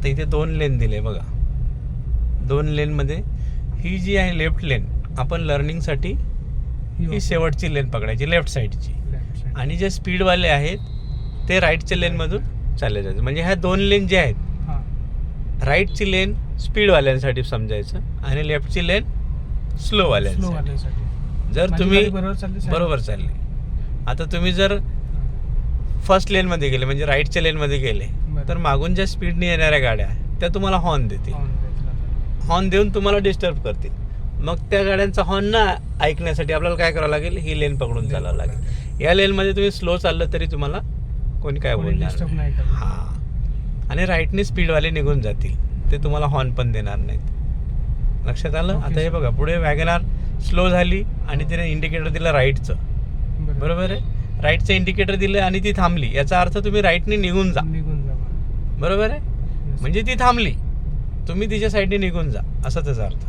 आता इथे दोन लेन दिले बघा. दोन लेनमध्ये ही जी आहे लेफ्ट लेन आपण लर्निंगसाठी ही शेवटची लेन पकडायची लेफ्ट साईडची आणि जे स्पीडवाले आहेत ते राईटच्या लेनमधून चालले जायचे. म्हणजे ह्या दोन लेन जे आहेत राईटची लेन स्पीडवाल्यांसाठी समजायचं आणि लेफ्टची लेन स्लोवाल्यांसाठी जर तुम्ही बरोबर चालले. आता तुम्ही जर फर्स्ट लेनमध्ये गेले म्हणजे राईटच्या लेनमध्ये गेले. तर मागून ज्या स्पीडने येणाऱ्या गाड्या त्या तुम्हाला हॉर्न देतील. हॉर्न देऊन तुम्हाला डिस्टर्ब करतील. मग त्या गाड्यांचा हॉर्न ना ऐकण्यासाठी आपल्याला काय करावं लागेल? ही लेन पकडून चालावं. लागेल. या लेनमध्ये तुम्ही स्लो चाललं तरी तुम्हाला कोणी काय बोलणार. हा. आणि राईटने स्पीडवाले निघून जातील. ते तुम्हाला हॉर्न पण देणार नाहीत. लक्षात आलं? आता हे. बघा पुढे वॅगनार स्लो झाली आणि तिने इंडिकेटर दिलं राईटचं बरोबर आहे? राईटचं इंडिकेटर दिलं आणि ती थांबली. याचा अर्थ तुम्ही राईटने निघून जा. निघून जा बरोबर आहे? म्हणजे ती थांबली. तुम्ही तिच्या साईडने निघून जा. असा त्याचा अर्थ.